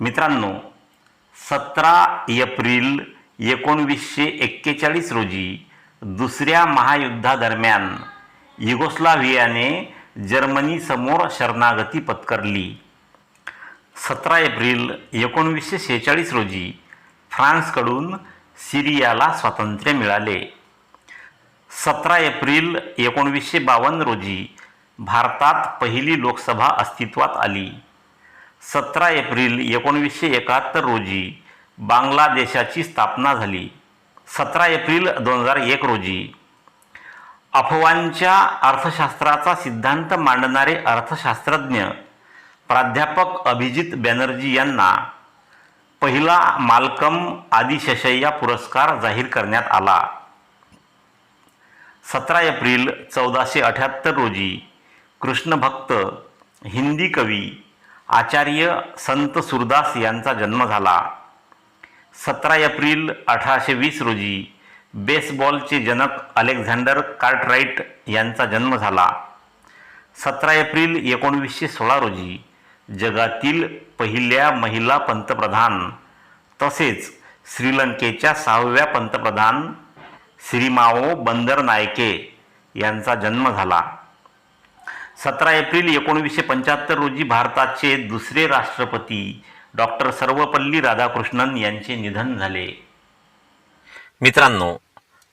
मित्रांनो सतरा एप्रिल एकोणवीसशे एक्केचाळीस रोजी दुसऱ्या महायुद्धादरम्यान युगोस्लाव्हियाने जर्मनीसमोर शरणागती पत्करली. सतरा एप्रिल एकोणवीसशे शेहेचाळीस रोजी फ्रान्सकडून सिरियाला स्वातंत्र्य मिळाले. सतरा एप्रिल एकोणवीसशे बावन्न रोजी भारतात पहिली लोकसभा अस्तित्वात आली. सतरा एप्रिल एकोणवीसशे एकाहत्तर रोजी बांगलादेशाची स्थापना झाली. सतरा एप्रिल दोन हजार एक रोजी. अफवांच्या अर्थशास्त्राचा सिद्धांत मांडणारे अर्थशास्त्रज्ञ प्राध्यापक अभिजित बॅनर्जी यांना पहिला मालकम आदिशशय्या पुरस्कार जाहीर करण्यात आला. सतरा एप्रिल चौदाशे अठ्याहत्तर रोजी कृष्णभक्त हिंदी कवी आचार्य संत सुरदास यांचा जन्म झाला. सतरा एप्रिल अठराशे वीस रोजी बेसबॉलचे जनक अलेक्झांडर कार्टराईट यांचा जन्म झाला. सतरा एप्रिल एकोणवीसशे सोळा रोजी जगातील पहिल्या महिला पंतप्रधान तसेच श्रीलंकेच्या सहाव्या पंतप्रधान श्रीमाओ बंदर नायके यांचा जन्म झाला. सतरा एप्रिल एकोणवीसशे पंच्याहत्तर रोजी भारताचे दुसरे राष्ट्रपती डॉक्टर सर्वपल्ली राधाकृष्णन यांचे निधन झाले. मित्रांनो